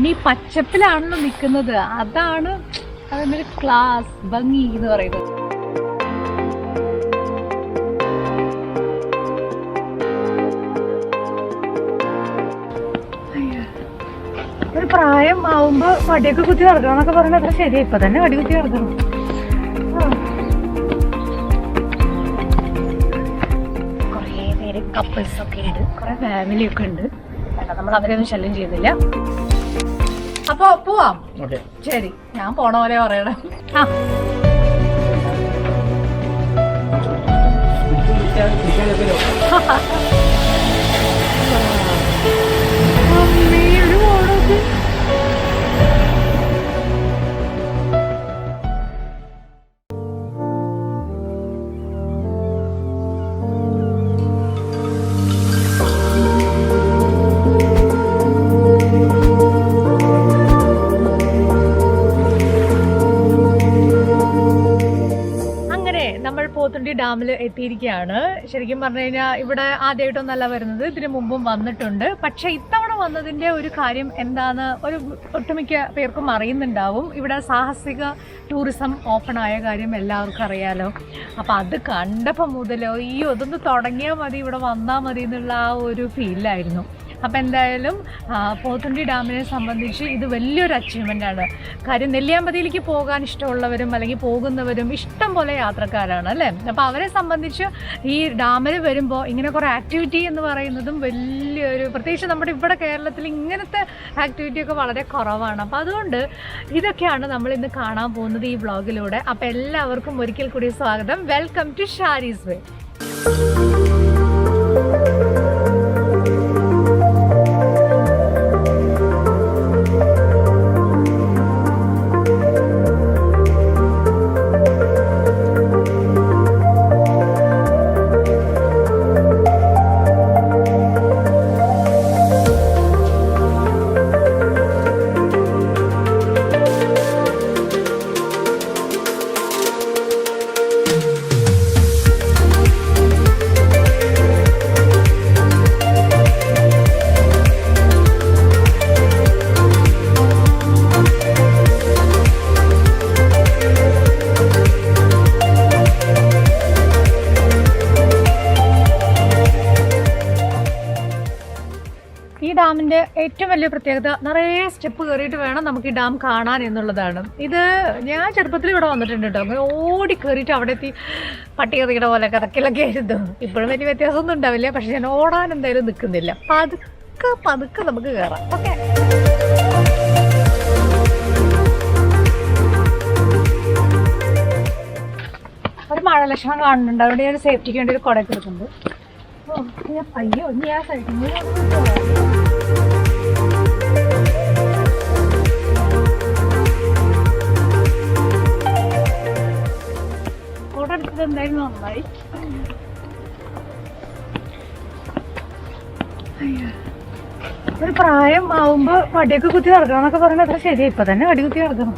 ഇനി പച്ചപ്പിലാണല്ലോ നിൽക്കുന്നത് അതാണ് അതിന്റെ ക്ലാസ് ഭംഗി എന്ന് പറയുന്നത്. ഒരു പ്രായം ആവുമ്പോ വടിയൊക്കെ കുത്തി നടക്കണം എന്നൊക്കെ പറഞ്ഞാൽ അത്ര ശരിയാ. ഇപ്പൊ തന്നെ വടി കുത്തി നടക്കണം. കുറേ പേര് കപ്പിൾസ് ഒക്കെ ഉണ്ട്. കുറെ ഫാമിലി ഒക്കെ ഉണ്ട്. നമ്മൾ അവരെയൊന്നും ശല്യം ചെയ്യുന്നില്ല. അപ്പൊ പോവാം. ശരി ഞാൻ പോണ പോലെ പറയണം. ആ. നമ്മൾ ഡാമിൽ എത്തിയിരിക്കുകയാണ്. ശരിക്കും പറഞ്ഞു കഴിഞ്ഞാൽ ഇവിടെ ആദ്യമായിട്ടൊന്നല്ല വരുന്നത്. ഇതിനു മുമ്പും വന്നിട്ടുണ്ട്. പക്ഷേ ഇത്തവണ വന്നതിന്റെ ഒരു കാര്യം എന്താണ് ഒരു ഒട്ടുമിക്ക പേർക്കും അറിയുന്നുണ്ടാവും. ഇവിടെ സാഹസിക ടൂറിസം ഓപ്പൺ ആയ കാര്യം എല്ലാവർക്കും അറിയാലോ. അപ്പോൾ അത് കണ്ടപ്പോൾ മുതലോ ഈ ഒതൊന്ന് തുടങ്ങിയാൽ മതി ഇവിടെ വന്നാൽ മതി എന്നുള്ള ആ ഒരു ഫീലായിരുന്നു അപ്പം എന്തായാലും പോത്തുണ്ടി ഡാമിനെ സംബന്ധിച്ച് ഇത് വലിയൊരു അച്ചീവ്മെന്റാണ് കാര്യം നെല്ലിയാമ്പതിയിലേക്ക് പോകാൻ ഇഷ്ടമുള്ളവരും അല്ലെങ്കിൽ പോകുന്നവരും ഇഷ്ടം പോലെ യാത്രക്കാരാണ് അല്ലേ? അപ്പോൾ അവരെ സംബന്ധിച്ച് ഈ ഡാമിൽ വരുമ്പോൾ ഇങ്ങനെ കുറേ ആക്ടിവിറ്റി എന്ന് പറയുന്നതും വലിയൊരു പ്രത്യേകിച്ച് നമ്മുടെ ഇവിടെ കേരളത്തിൽ ഇങ്ങനത്തെ ആക്ടിവിറ്റിയൊക്കെ വളരെ കുറവാണ്. അപ്പോൾ അതുകൊണ്ട് ഇതൊക്കെയാണ് നമ്മൾ ഇന്ന് കാണാൻ പോകുന്നത് ഈ വ്ളോഗിലൂടെ അപ്പോൾ എല്ലാവർക്കും ഒരിക്കൽ കൂടി സ്വാഗതം. വെൽക്കം ടു ഷാരീസ് വേ ഏറ്റവും വലിയ പ്രത്യേകത നിറയെ സ്റ്റെപ്പ് കയറിയിട്ട് വേണം നമുക്ക് ഈ ഡാം കാണാൻ എന്നുള്ളതാണ്. ഇത് ഞാൻ ചെറുപ്പത്തിൽ ഇവിടെ വന്നിട്ടുണ്ട് കേട്ടോ അങ്ങനെ ഓടി കയറിയിട്ട് അവിടെ എത്തി പട്ടിക പോലെ കഥക്കിലൊക്കെ ആയിരുന്നു ഇപ്പോഴും വലിയ വ്യത്യാസമൊന്നും ഉണ്ടാവില്ല. പക്ഷെ ഞാൻ ഓടാൻ എന്തായാലും നിൽക്കുന്നില്ല. പതുക്കെ പതുക്കെ നമുക്ക് കയറാം ഓക്കെ. ഒരു മഴ ലക്ഷണം കാണുന്നുണ്ട്. അവിടെ ഞാൻ സേഫ്റ്റിക്ക് വേണ്ടി ഒരു കുടയൊക്കെ എടുക്കുന്നുണ്ട്. ഓ, അയ്യോ ഇനി ആ എന്തായാലും നന്നായി. ഒരു പ്രായം ആവുമ്പോ വടിയൊക്കെ കുത്തി നടക്കണം എന്നൊക്കെ പറയുന്നത് അത്ര ശരിയാ. ഇപ്പൊ തന്നെ വടി കുത്തി നടക്കണം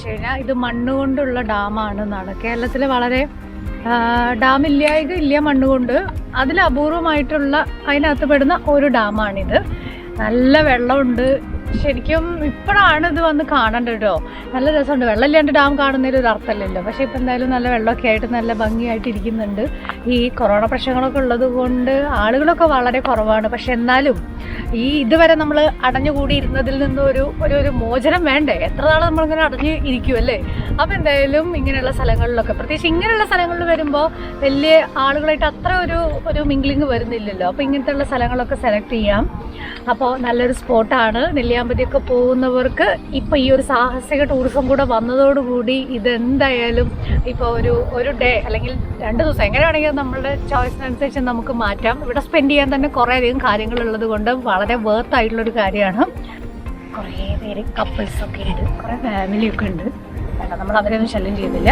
വെച്ച് കഴിഞ്ഞാൽ ഇത് മണ്ണുകൊണ്ടുള്ള ഡാമാണ് എന്നാണ് കേരളത്തിലെ വളരെ ഡാം ഇല്ലായക ഇല്ല മണ്ണ് കൊണ്ട് അതിൽ അപൂർവമായിട്ടുള്ള അതിനകത്ത് പെടുന്ന ഒരു ഡാമാണിത്. നല്ല വെള്ളമുണ്ട്. ശരിക്കും ഇപ്പോഴാണ് ഇത് വന്ന് കാണേണ്ടത് കേട്ടോ നല്ല രസമുണ്ട്. വെള്ളമില്ലാണ്ട് ഡാം കാണുന്നതിൽ ഒരു അർത്ഥമില്ലല്ലോ. പക്ഷേ ഇപ്പം എന്തായാലും നല്ല വെള്ളമൊക്കെ ആയിട്ട് നല്ല ഭംഗിയായിട്ട് ഇരിക്കുന്നുണ്ട്. ഈ കൊറോണ പ്രശ്നങ്ങളൊക്കെ ഉള്ളത് കൊണ്ട് ആളുകളൊക്കെ വളരെ കുറവാണ്. പക്ഷെ എന്നാലും ഈ ഇതുവരെ നമ്മൾ അടഞ്ഞുകൂടിയിരുന്നതിൽ നിന്ന് ഒരു ഒരു ഒരു മോചനം വേണ്ടേ? എത്ര നാൾ നമ്മളിങ്ങനെ അടഞ്ഞു ഇരിക്കും അല്ലേ? അപ്പോൾ എന്തായാലും ഇങ്ങനെയുള്ള സ്ഥലങ്ങളിലൊക്കെ പ്രത്യേകിച്ച് ഇങ്ങനെയുള്ള സ്ഥലങ്ങളിൽ വരുമ്പോൾ വലിയ ആളുകളായിട്ട് അത്ര ഒരു ഒരു മിംഗ്ലിങ് വരുന്നില്ലല്ലോ. അപ്പോൾ ഇങ്ങനത്തെ ഉള്ള സ്ഥലങ്ങളൊക്കെ സെലക്ട് ചെയ്യാം. അപ്പോൾ നല്ലൊരു സ്പോട്ടാണ് നെല്ലിയ നെല്ലിയാമ്പതിയൊക്കെ പോകുന്നവർക്ക് ഇപ്പം ഈ ഒരു സാഹസിക ടൂറിസം കൂടെ വന്നതോടുകൂടി ഇതെന്തായാലും ഇപ്പോൾ ഒരു ഒരു ഡേ അല്ലെങ്കിൽ രണ്ട് ദിവസം എങ്ങനെയാണെങ്കിലും നമ്മളുടെ ചോയ്സിനനുസരിച്ച് നമുക്ക് മാറ്റാം. ഇവിടെ സ്പെൻഡ് ചെയ്യാൻ തന്നെ കുറേ അധികം കാര്യങ്ങൾ ഉള്ളത് കൊണ്ട് വളരെ വേർത്ത് ആയിട്ടുള്ളൊരു കാര്യമാണ്. കുറേ പേര് കപ്പിൾസൊക്കെ ഉണ്ട് കുറേ ഫാമിലിയൊക്കെ ഉണ്ട്. വേണ്ട നമ്മൾ അവരെയൊന്നും ശല്യം ചെയ്യുന്നില്ല.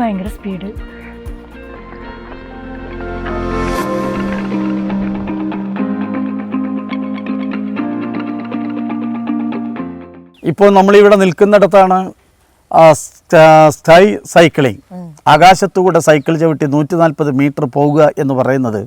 ഭയങ്കര സ്പീഡ്. ഇപ്പോൾ നമ്മളിവിടെ നിൽക്കുന്നിടത്താണ് സ്കൈ സൈക്ലിംഗ്. ആകാശത്തുകൂടെ സൈക്കിൾ ചവിട്ടി നൂറ്റി നാൽപ്പത് മീറ്റർ പോകുക എന്ന് പറയുന്നത്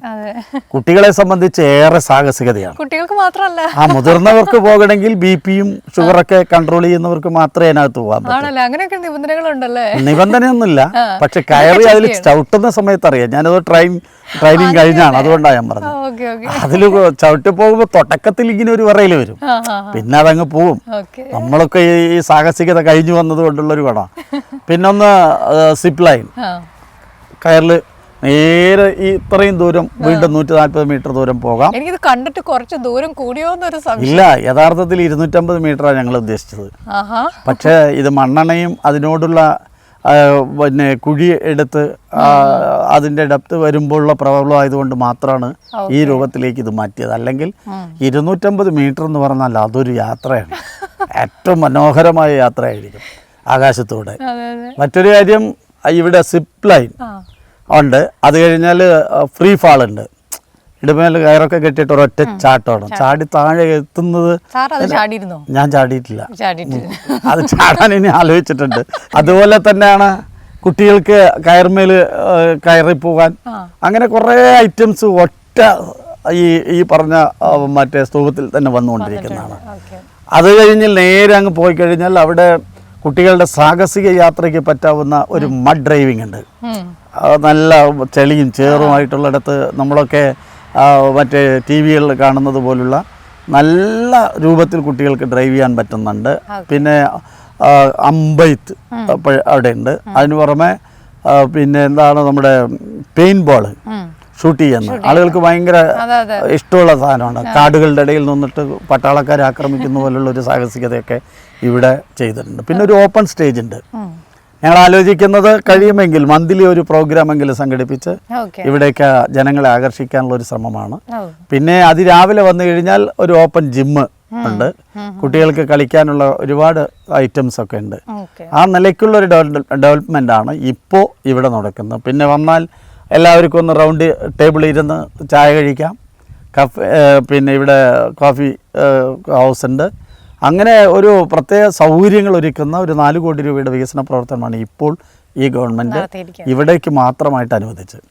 കുട്ടികളെ സംബന്ധിച്ച് ഏറെ സാഹസികതയാണ്. കുട്ടികൾക്ക് മാത്രമല്ല. ആ മുതിർന്നവർക്ക് പോകണമെങ്കിൽ ബി പിയും ഷുഗറൊക്കെ കൺട്രോൾ ചെയ്യുന്നവർക്ക് മാത്രമേ അതിനകത്ത് പോകാൻ അങ്ങനെയൊക്കെ നിബന്ധനകളുണ്ടല്ലേ? നിബന്ധനയൊന്നുമില്ല. പക്ഷെ കയറി അതിൽ ചവിട്ടുന്ന സമയത്ത് അറിയാം ഞാനത് ട്രെയിൻ ട്രെയിനിങ് കഴിഞ്ഞാണ് അതുകൊണ്ടാണ് ഞാൻ പറഞ്ഞത്. അതിൽ ചവിട്ടി പോകുമ്പോൾ തുടക്കത്തിൽ ഇങ്ങനെ ഒരു വിറയിൽ വരും. പിന്നെ അതങ്ങ് പോവും. നമ്മളൊക്കെ ഈ സാഹസികത കഴിഞ്ഞു വന്നത് കൊണ്ടുള്ളൊരു പടം പിന്നൊന്ന് സിപ്പ് ലൈൻ കയറിൽ നേരെ ഈ ഇത്രയും ദൂരം വീണ്ടും നൂറ്റി നാൽപ്പത് മീറ്റർ ദൂരം പോകാം. എനിക്കിത് കണ്ടിട്ട് കുറച്ച് ദൂരം കൂടിയോ എന്നൊരു സംശയം. ഇല്ല യഥാർത്ഥത്തിൽ ഇരുന്നൂറ്റമ്പത് മീറ്ററാണ് ഞങ്ങൾ ഉദ്ദേശിച്ചത്. പക്ഷേ ഇത് മണ്ണെണ്ണയും അതിനോടുള്ള പിന്നെ കുഴി എടുത്ത് അതിന്റെ അതിന്റെ ഡെപ്ത് വരുമ്പോഴുള്ള പ്രോബ്ലം ആയതുകൊണ്ട് മാത്രമാണ് ഈ രൂപത്തിലേക്ക് ഇത് മാറ്റിയത്. അല്ലെങ്കിൽ ഇരുന്നൂറ്റമ്പത് മീറ്റർ എന്ന് പറഞ്ഞാൽ അതൊരു യാത്രയാണ്. ഏറ്റവും മനോഹരമായ യാത്രയായിരിക്കും ആകാശത്തൂടെ. മറ്റൊരു കാര്യം ഇവിടെ സിപ്പ് ലൈൻ ഉണ്ട്. അത് കഴിഞ്ഞാൽ ഫ്രീ ഫാൾ ഉണ്ട്. ഇടുമേൽ കയറൊക്കെ കെട്ടിയിട്ട് ഒരൊറ്റ ചാട്ടമാണ്. ചാടി. താഴെ എത്തുന്നത് ഞാൻ ചാടിയിട്ടില്ല. ചാടിയിട്ട് അത് ചാടാൻ ഇനി ആലോചിച്ചിട്ടുണ്ട്. അതുപോലെ തന്നെയാണ് കുട്ടികൾക്ക് കയർമേൽ കയറി പോകാൻ. അങ്ങനെ കുറേ ഐറ്റംസ് ഒറ്റ ഈ ഈ പറഞ്ഞ മറ്റേ സ്തൂപത്തിൽ തന്നെ വന്നുകൊണ്ടിരിക്കുന്നതാണ്. അത് കഴിഞ്ഞ് നേരെ അങ്ങ് പോയി കഴിഞ്ഞാൽ അവിടെ കുട്ടികളുടെ സാഹസിക യാത്രയ്ക്ക് പറ്റാവുന്ന ഒരു മഡ് ഡ്രൈവിംഗ് ഉണ്ട്. നല്ല ചെളിയും ചേറുമായിട്ടുള്ളിടത്ത് നമ്മളൊക്കെ മറ്റേ ടി വികളിൽ കാണുന്നത് പോലുള്ള നല്ല രൂപത്തിൽ കുട്ടികൾക്ക് ഡ്രൈവ് ചെയ്യാൻ പറ്റുന്നുണ്ട്. പിന്നെ അമ്പെയ്ത്ത് അവിടെ ഉണ്ട് അതിന് പുറമെ പിന്നെ എന്താണ് നമ്മുടെ പെയിന്റ് ബോൾ ഷൂട്ട് ചെയ്യുന്നത്. ആളുകൾക്ക് ഭയങ്കര ഇഷ്ടമുള്ള സാധനമാണ്. കാടുകളുടെ ഇടയിൽ നിന്നിട്ട് പട്ടാളക്കാരെ ആക്രമിക്കുന്ന പോലുള്ള ഒരു സാഹസികതയൊക്കെ ഇവിടെ ചെയ്തിട്ടുണ്ട്. പിന്നെ ഒരു ഓപ്പൺ സ്റ്റേജ് ഉണ്ട്. ഞങ്ങൾ ആലോചിക്കുന്നത് കഴിയുമെങ്കിൽ മന്ത്ലി ഒരു പ്രോഗ്രാം എങ്കിലും സംഘടിപ്പിച്ച് ഇവിടേക്ക് ജനങ്ങളെ ആകർഷിക്കാനുള്ള ഒരു ശ്രമമാണ്. പിന്നെ അതിരാവിലെ വന്നു കഴിഞ്ഞാൽ ഒരു ഓപ്പൺ ജിമ്മ് ഉണ്ട്. കുട്ടികൾക്ക് കളിക്കാനുള്ള ഒരുപാട് ഐറ്റംസ് ഒക്കെ ഉണ്ട്. ആ നിലയ്ക്കുള്ള ഒരു ഡെവലപ്മെന്റ് ആണ് ഇപ്പോൾ ഇവിടെ നടക്കുന്നത്. പിന്നെ വന്നാൽ എല്ലാവർക്കും ഒന്ന് റൗണ്ട് ടേബിളിൽ ഇരുന്ന് ചായ കഴിക്കാം. കഫ് പിന്നെ ഇവിടെ കോഫി ഹൗസ് ഉണ്ട്. അങ്ങനെ ഒരു പ്രത്യേക സൗകര്യങ്ങൾ ഒരുക്കുന്ന ഒരു നാല് കോടി രൂപയുടെ വികസന പ്രവർത്തനമാണ് ഇപ്പോൾ ഈ ഗവൺമെന്റ് ഇവിടേക്ക് മാത്രമായിട്ട് അനുവദിച്ചത്.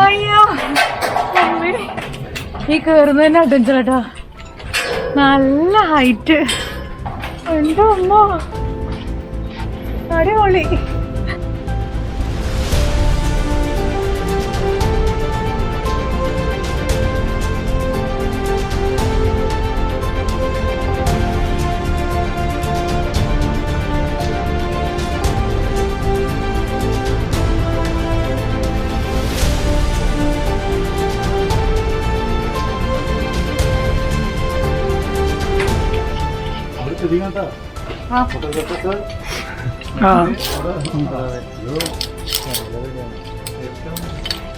അയ്യോ ഈ ഈ കേറുന്നതന്നെ അഡ്വഞ്ചറേട്ടാ നല്ല ഹൈറ്റ് എന്റെ അമ്മ. അടിപൊളി.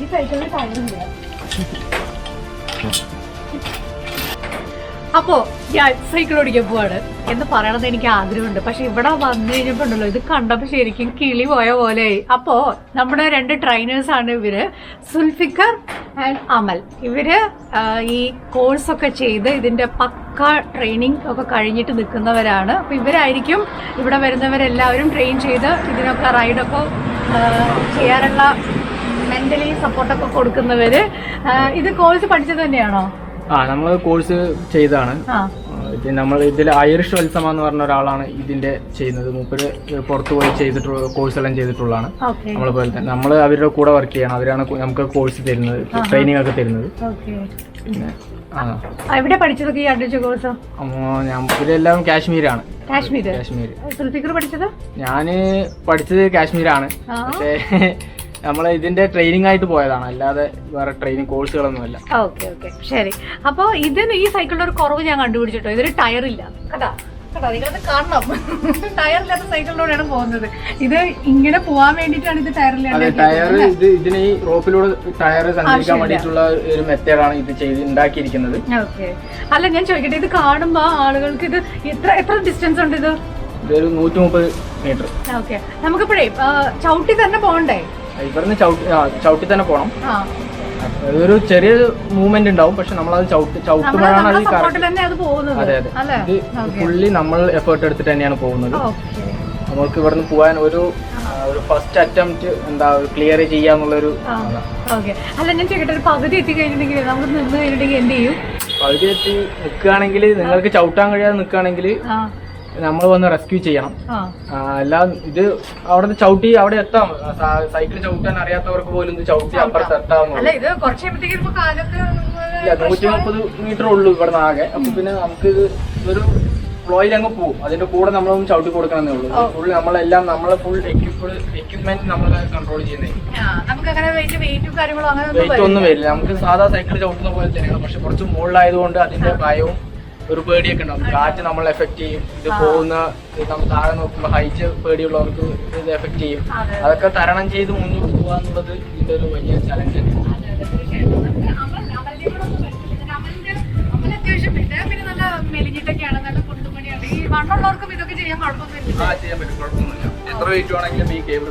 ഈ സൈക്കിളിൽ ടയറില്ല അപ്പോ ഞാൻ സൈക്കിൾ ഓടിക്കാൻ പോവാണ്. എന്ന് പറയണത് എനിക്ക് ആഗ്രഹമുണ്ട്. പക്ഷെ ഇവിടെ വന്നു കഴിഞ്ഞപ്പോ ഉണ്ടല്ലോ ഇത് കണ്ടപ്പോ ശരിക്കും കിളി പോയ പോലെയായി. അപ്പോ നമ്മുടെ രണ്ട് ട്രെയിനേഴ്സ് ആണ് ഇവർ സുൽഫിക്കർ ആൻഡ് അമൽ. ഇവർ ഈ കോഴ്സ് ഒക്കെ ചെയ്ത് ഇതിന്റെ പക്ക ട്രെയിനിങ് ഒക്കെ കഴിഞ്ഞിട്ട് നിൽക്കുന്നവരാണ്. അപ്പൊ ഇവരായിരിക്കും ഇവിടെ വരുന്നവരെല്ലാവരും ട്രെയിൻ ചെയ്ത് ഇതിനൊക്കെ റൈഡൊക്കെ ചെയ്യാറുള്ള മെന്റലി സപ്പോർട്ടൊക്കെ കൊടുക്കുന്നവര്. ഇത് കോഴ്സ് പഠിച്ചത് തന്നെയാണോ? ആ നമ്മൾ കോഴ്സ് ചെയ്തതാണ്. ഇത് നമ്മൾ ഇതിൽ ഐറിഷ് വത്സമ എന്ന് പറഞ്ഞ ഒരാളാണ് ഇതിന്റെ ചെയ്യുന്നത്. മൂപ്പര് പുറത്തു പോയി ചെയ്തിട്ടുള്ള കോഴ്സ് എല്ലാം ചെയ്തിട്ടുള്ളതാണ്. നമ്മളെ പോലെ തന്നെ. നമ്മൾ അവരുടെ കൂടെ വർക്ക് ചെയ്യണം. അവരാണ് നമുക്ക് കോഴ്സ് തരുന്നത്. ട്രെയിനിങ് ഒക്കെ തരുന്നത്. പിന്നെ എവിടെ പഠിച്ചതൊക്കെ ഈ അഡ്വഞ്ചർ കോഴ്സ് അമ്മോ, ഞാൻ ഇതെല്ലാം കാശ്മീരാണ്. കാശ്മീർ കാശ്മീർ സുൽഫിക്കർ പഠിച്ചത്? ഞാൻ പഠിച്ചത് കാശ്മീരാണ്. പക്ഷേ നമ്മൾ ഇതിന്റെ ട്രെയിനിങ് ആയിട്ട് പോയതാണ്. അല്ലാതെ വേറെ ട്രെയിനിങ് കോഴ്സുകളൊന്നും അല്ല ഓക്കെ ഓക്കെ ശരി. അപ്പോൾ ഇതിന് ഈ സൈക്കിളിന്റെ ഒരു കുറവ് ഞാൻ കണ്ടുപിടിച്ചിട്ടോ? ഇതൊരു ടയർ ഇല്ല. കഥാ കഥാ നിങ്ങളത് കാണണം. ടയറില്ലാത്ത സൈക്കിളിലൂടെയാണ് പോകുന്നത്. ഇത് ഇങ്ങനെ പോവാൻ വേണ്ടിയിട്ടാണ് ഇത് അതെ ടയറില്ലാണ്ട് ടയർ ഇത് ഇതിന് ഈ റോപ്പിലൂടെ ടയർ സഞ്ചരിക്കാൻ വേണ്ടിയിട്ടുള്ള ഒരു മെത്തേഡാണ് ഇത് ചെയ്ത് ഉണ്ടാക്കിയിരിക്കുന്നത്. ഓക്കെ അല്ല ഞാൻ ചോദിക്കട്ടെ ഇത് കാണുമ്പോ ആളുകൾക്ക് ഇത് എത്ര എത്ര ഡിസ്റ്റൻസ് ഉണ്ട് ഇത്? ഇതൊരു നൂറ്റി മുപ്പത് മീറ്റർ ഓക്കെ നമുക്കിപ്പോഴേ ചവിട്ടി തന്നെ പോകണ്ടേ? ഇവിടുന്ന് ചവിട്ടി തന്നെ പോണം. ഒരു അതൊരു ചെറിയ മൂവ്മെന്റ് ഉണ്ടാവും പക്ഷെ നമ്മൾ അത് നമ്മൾ ചവിട്ടുമ്പോഴാണ് അത് അത് അതെ. ഇത് ഫുള്ളി നമ്മൾ എഫേർട്ട് എടുത്തിട്ട് തന്നെയാണ് പോകുന്നത്. നമ്മൾക്ക് ഇവിടുന്ന് പോകാൻ ഒരു ഒരു ഫസ്റ്റ് അറ്റംപ്റ്റ് എന്താ ക്ലിയർ ചെയ്യാന്നുള്ളൊരു അല്ല ഞാൻ ചോദിക്കട്ടെ ഒരു പകുതി എത്തി കഴിഞ്ഞിട്ടുണ്ടെങ്കിൽ നമുക്ക് നിന്ന് കഴിഞ്ഞിട്ടുണ്ടെങ്കിൽ എന്ത് ചെയ്യും? പകുതി എത്തി നിൽക്കുകയാണെങ്കിൽ നിങ്ങൾക്ക് ചവിട്ടാൻ കഴിയാതെ നിൽക്കുകയാണെങ്കിൽ നമ്മൾ വന്ന് റെസ്ക്യൂ ചെയ്യണം. അല്ല ഇത് അവിടെ ചവിട്ടി അവിടെ എത്താം. സൈക്കിൾ ചവിട്ടാൻ അറിയാത്തവർക്ക് പോലും ഇത് ചവിട്ടി അപ്പുറത്ത് എത്താം നൂറ്റി മുപ്പത് മീറ്റർ ഉള്ളൂ ഇവിടെ ആകെ. അപ്പൊ പിന്നെ നമുക്ക് ഇത് ഒരു ഫ്ലോയിൽ അങ്ങ് പോകും അതിന്റെ കൂടെ നമ്മളൊന്നും ചവിട്ടി കൊടുക്കണമെന്നേ ഉള്ളൂ. ഫുൾ നമ്മളെല്ലാം നമ്മളെ ഫുൾ എക്യുപ്മെന്റ് നമ്മൾ കൺട്രോൾ ചെയ്യുന്നത് വെയിറ്റ് ഒന്നും വരില്ല. നമുക്ക് സാധാ സൈക്കിൾ ചവിട്ടുന്ന പോലെ തന്നെയാണ്. പക്ഷെ കുറച്ച് മുകളിലായതുകൊണ്ട് അതിന്റെ ഭയവും ഒരു പേടിയൊക്കെ ഉണ്ടാവും. കാറ്റ് നമ്മൾ എഫക്ട് ചെയ്യും. ഇത് പോകുന്ന നമ്മൾ താഴെ നോക്കുമ്പോൾ ഹൈറ്റ് പേടിയുള്ളവർക്ക് ഇത് എഫക്ട് ചെയ്യും. അതൊക്കെ തരണം ചെയ്ത് മുന്നോട്ട് പോകുക എന്നുള്ളത് ഇതിന്റെ ഒരു വലിയ ചലഞ്ച് ാണ് എത്ര വെയിറ്റ് ആണെങ്കിലും ഈ കേബിൾ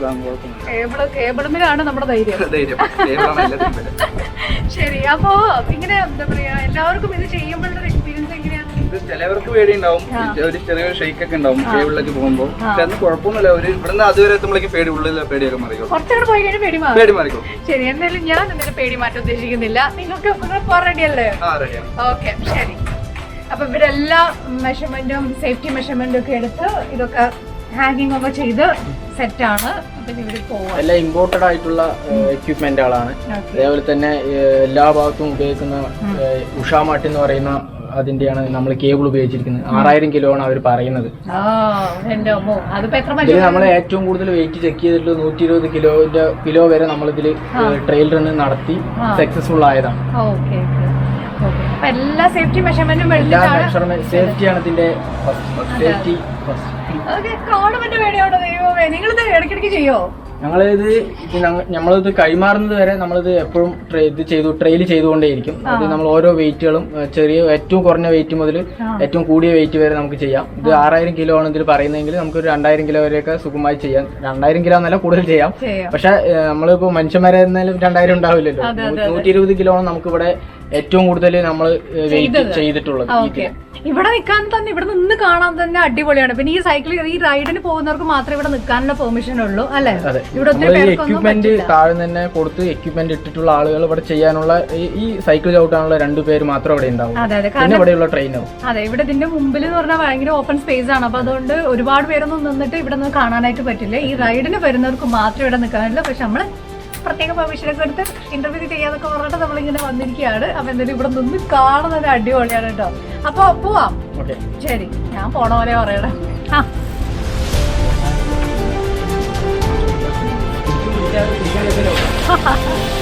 നമ്മുടെ ധൈര്യം. ശരി അപ്പോ ഇങ്ങനെ എന്താ പറയാ എല്ലാവർക്കും ഇത് ചെയ്യുമ്പോഴുള്ള ഇത് ചിലവർക്ക് പേടിയുണ്ടാവും. ഒരു ചെറിയൊരു ഷെയ്ക്ക് ഒക്കെ ഉണ്ടാവും കേബിളിലൊക്കെ പോകുമ്പോൾ പക്ഷെ അത് കുഴപ്പമൊന്നുമില്ല. ഒരു ഇവിടുന്ന് അതുവരെ എത്തുമ്പോഴേക്കും പേടി ഉള്ളില്ല പേടിയൊക്കെ മറിക്കും കുറച്ചുകൂടെ പോയി കഴിഞ്ഞാൽ പേടി മാറും. പേടി മാറിക്കും ശരി എന്തായാലും ഞാൻ നിന്റെ പേടി മാറ്റാൻ ഉദ്ദേശിക്കുന്നില്ല. നിങ്ങൾക്ക് ഓക്കെ ശരി. അപ്പൊ ഇവരെല്ലാ മെഷർമെന്റും സേഫ്റ്റി മെഷർമെന്റും ഒക്കെ എടുത്ത് ഇതൊക്കെ ഹാങ്ങിങ് ഒക്കെ ചെയ്ത് സെറ്റാണ് ആണ്. എല്ലാ എല്ലാം ഇമ്പോർട്ടഡ് ആയിട്ടുള്ള എക്യുപ്മെന്റുകളാണ് അതേപോലെ തന്നെ എല്ലാ ഭാഗത്തും ഉപയോഗിക്കുന്ന ഉഷാമാട്ട് എന്ന് പറയുന്ന അതിന്റെയാണ് നമ്മൾ കേബിൾ ഉപയോഗിച്ചിരിക്കുന്നത്. ആറായിരം കിലോ ആണ് അവർ പറയുന്നത് ഇതിൽ നമ്മൾ ഏറ്റവും കൂടുതൽ വെയിറ്റ് ചെക്ക് ചെയ്തിട്ടുള്ള നൂറ്റി ഇരുപത് കിലോന്റെ കിലോ വരെ നമ്മൾ ഇതിൽ ട്രെയിൽ റൺ നടത്തി സക്സസ്ഫുൾ ആയതാണ്. എല്ലാ സേഫ്റ്റി മെഷർമെന്റും സേഫ്റ്റിയാണ് ഇതിന്റെ സേഫ്റ്റി കാണുമ്പോൾ പേടിയോടെ ദൈവമേ നിങ്ങളിത് ഇടയ്ക്കിടയ്ക്ക് ചെയ്യോ? ഞങ്ങളിത് നമ്മളിത് കൈമാറുന്നത് വരെ നമ്മളിത് എപ്പോഴും ഇത് ചെയ്തു ട്രെയിൽ ചെയ്തുകൊണ്ടേയിരിക്കും. അത് നമ്മൾ ഓരോ വെയിറ്റുകളും ചെറിയ ഏറ്റവും കുറഞ്ഞ വെയിറ്റ് മുതൽ ഏറ്റവും കൂടിയ വെയിറ്റ് വരെ നമുക്ക് ചെയ്യാം. ഇത് ആറായിരം കിലോ ആണെങ്കിൽ ഇതിൽ പറയുന്നതെങ്കിൽ നമുക്ക് ഒരു രണ്ടായിരം കിലോ വരെയൊക്കെ സുഖമായി ചെയ്യാം. രണ്ടായിരം കിലോ എന്നല്ല കൂടുതൽ ചെയ്യാം. ചെയ്യാം. പക്ഷെ നമ്മളിപ്പോൾ മനുഷ്യന്മാരെ എന്നാലും രണ്ടായിരം ഉണ്ടാവില്ലല്ലോ. നൂറ്റി ഇരുപത് കിലോ ആണ് നമുക്കിവിടെ ഏറ്റവും കൂടുതൽ നമ്മൾ ചെയ്തിട്ടുള്ളത് ഇവിടെ നിൽക്കാൻ തന്നെ ഇവിടെ നിന്ന് കാണാൻ തന്നെ അടിപൊളിയാണ്. പിന്നെ ഈ സൈക്കിൾ ഈ റൈഡിന് പോകുന്നവർക്ക് മാത്രമേ ഇവിടെ നിൽക്കാനുള്ള പെർമിഷൻ ഉള്ളൂ അല്ലെ? ഇവിടെ എക്യുപ്മെന്റ് താഴെ തന്നെ കൊടുത്ത് എക്യുപ്മെന്റ് ഇട്ടിട്ടുള്ള ആളുകൾ ഇവിടെ ചെയ്യാനുള്ള ഈ- സൈക്കിൾ ചവിട്ടാനുള്ള രണ്ടു പേര് മാത്രം ഇവിടെ ഉണ്ടാവും. അതെ അതെ. പിന്നെ ഇവിടെയുള്ള ട്രെയിനറും അതെ ഇവിടെ ഇതിന്റെ മുമ്പിൽ എന്ന് പറഞ്ഞാൽ ഭയങ്കര ഓപ്പൺ സ്പേസ് ആണ്. അപ്പൊ അതുകൊണ്ട് ഒരുപാട് പേരൊന്നും നിന്നിട്ട് ഇവിടെ നിന്ന് കാണാനായിട്ട് പറ്റില്ല. ഈ റൈഡിന് വരുന്നവർക്ക് മാത്രം ഇവിടെ നിൽക്കാനില്ല പക്ഷെ നമ്മൾ പ്രത്യേക പെർമിഷനൊക്കെ എടുത്ത് ഇന്റർവ്യൂ ചെയ്യാന്നൊക്കെ പറഞ്ഞിട്ട് നമ്മളിങ്ങനെ വന്നിരിക്കുകയാണ്. അപ്പൊ എന്തായാലും ഇവിടെ നിന്ന് കാണുന്നത് അടിപൊളിയാണ് കേട്ടോ. അപ്പൊ പോവാം. ശരി ഞാൻ പോണ പോലെ പറയണേ. ആ. അമ്മേ,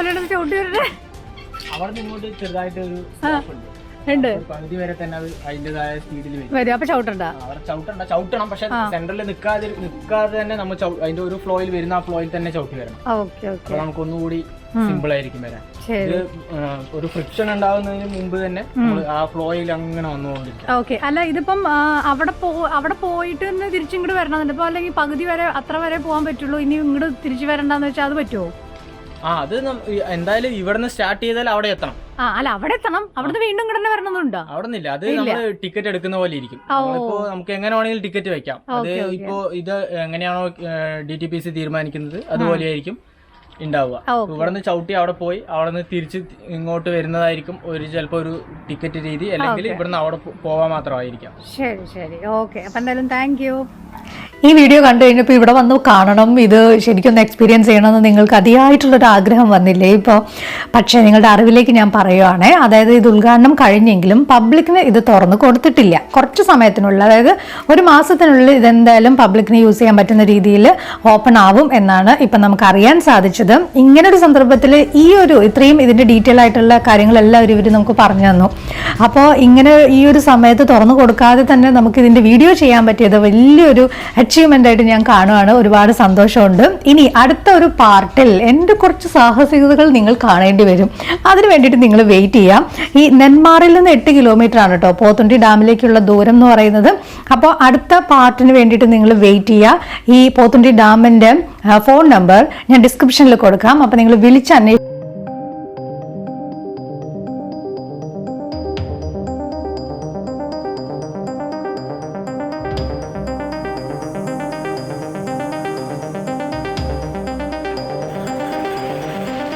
ഇത് ചവിട്ടി ഇങ്ങോട്ട് ചെറുതായിട്ട് ഒരു. ഉണ്ട് ഉണ്ട്. ഒരു പകുതി വരെ തന്നെ അത് അതിന്റേതായ സ്പീഡിൽ വരും. വരും. അപ്പൊ ചവിട്ടണ്ട? അവിടെ ചവിട്ടണ്ട. ചവിട്ടണം. പക്ഷെ സെന്ററിൽ നിൽക്കാതെ നിൽക്കാതെ തന്നെ നമ്മൾ ചവി- അതിന്റെ ഒരു ഫ്ലോയിൽ വരുന്ന ആ ഫ്ലോയിൽ തന്നെ ചവിട്ടി വരണം. Okay okay. അപ്പൊ നമുക്ക് ഒന്നുകൂടി സിമ്പിൾ ആയിരിക്കും വരാൻ. ശരി. ഇത് ആ, ഒരു ഫ്രിക്ഷൻ മുമ്പ് തന്നെ നമ്മൾ ആ ഫ്ലോയിൽ അങ്ങനെ വന്നുകൊണ്ടിരിക്കും. ഓക്കെ. അല്ല ഇതിപ്പം ആ, അവിടെ പോ അവിടെ പോയിട്ട് തന്നെ തിരിച്ചിങ്ങോട്ട് വരണം. അല്ലെങ്കിൽ പകുതി വരെ അത്ര വരെ പോകാൻ പറ്റുള്ളൂ. ഇനി ഇങ്ങോട്ട് തിരിച്ചു വരണ്ടെന്ന് വെച്ചാൽ അത് പറ്റുമോ ആ അത് എന്തായാലും ഇവിടുന്ന് സ്റ്റാർട്ട് ചെയ്താൽ അവിടെ എത്തണം. ആ അല്ല അവിടെ എത്തണം. അവിടുന്ന് വീണ്ടും തന്നെ വരണമെന്നുണ്ടോ അവിടെ നിന്നില്ല അത് നമ്മൾ ടിക്കറ്റ് എടുക്കുന്ന പോലെ ഇരിക്കും. ഇപ്പോ നമുക്ക് എങ്ങനെ വേണമെങ്കിലും ടിക്കറ്റ് വെക്കാം. അത്. ഇപ്പോ ഇത് എങ്ങനെയാണോ ഡി ടി പി സി തീരുമാനിക്കുന്നത് അതുപോലെയായിരിക്കും ഉണ്ടാവുക. ഇവിടെ നിന്ന് ചവിട്ടി അവിടെ പോയി അവിടെ നിന്ന് തിരിച്ച് ഇങ്ങോട്ട് വരുന്നതായിരിക്കും ഒരു ചിലപ്പോ ഒരു ടിക്കറ്റ് രീതി അല്ലെങ്കിൽ ഇവിടുന്ന് അവിടെ പോവാൻ മാത്രമായിരിക്കാം. ശരി ശരി. ഓക്കെ. അപ്പൊ എന്തായാലും താങ്ക് യു ഈ വീഡിയോ കണ്ടു കഴിഞ്ഞപ്പോൾ ഇവിടെ വന്ന് കാണണം. ഇത് ശരിക്കും ഒന്ന് എക്സ്പീരിയൻസ് ചെയ്യണമെന്ന് നിങ്ങൾക്ക് അതിയായിട്ടുള്ളൊരു ആഗ്രഹം വന്നില്ലേ ഇപ്പോൾ പക്ഷേ നിങ്ങളുടെ അറിവിലേക്ക് ഞാൻ പറയുവാണ്. അതായത് ഇത് ഉദ്ഘാടനം കഴിഞ്ഞെങ്കിലും പബ്ലിക്കിന് ഇത് തുറന്ന് കൊടുത്തിട്ടില്ല. കുറച്ച് സമയത്തിനുള്ളിൽ അതായത് ഒരു മാസത്തിനുള്ളിൽ ഇതെന്തായാലും പബ്ലിക്കിന് യൂസ് ചെയ്യാൻ പറ്റുന്ന രീതിയിൽ ഓപ്പൺ ആവും എന്നാണ് ഇപ്പം നമുക്ക് അറിയാൻ സാധിച്ചത്. ഇങ്ങനൊരു സന്ദർഭത്തിൽ ഈ ഒരു ഇത്രയും ഇതിന്റെ ഡീറ്റെയിൽ ആയിട്ടുള്ള കാര്യങ്ങളെല്ലാം ഇവർ നമുക്ക് പറഞ്ഞു തന്നു. അപ്പോൾ ഇങ്ങനെ ഈ ഒരു സമയത്ത് തുറന്നു കൊടുക്കാതെ തന്നെ നമുക്ക് ഇതിന്റെ വീഡിയോ ചെയ്യാൻ പറ്റിയത് വലിയൊരു അച്ചീവ്മെന്റ് ആയിട്ട് ഞാൻ കാണുവാണ്. ഒരുപാട് സന്തോഷമുണ്ട്. ഇനി അടുത്ത ഒരു പാർട്ടിൽ എന്റെ കുറച്ച് സാഹസികതകൾ നിങ്ങൾ കാണേണ്ടി വരും. അതിന് വേണ്ടിയിട്ട് നിങ്ങൾ വെയിറ്റ് ചെയ്യാം. ഈ നെന്മാറിൽ നിന്ന് എട്ട് കിലോമീറ്റർ ആണ് കേട്ടോ പോത്തുണ്ടി ഡാമിലേക്കുള്ള ദൂരം എന്ന് പറയുന്നത്. അപ്പോൾ അടുത്ത പാർട്ടിന് വേണ്ടിയിട്ട് നിങ്ങൾ വെയിറ്റ് ചെയ്യുക. ഈ പോത്തുണ്ടി ഡാമിന്റെ ഫോൺ നമ്പർ ഞാൻ ഡിസ്ക്രിപ്ഷനിൽ കൊടുക്കാം. അപ്പോൾ നിങ്ങൾ വിളിച്ച് അന്വേഷിച്ച്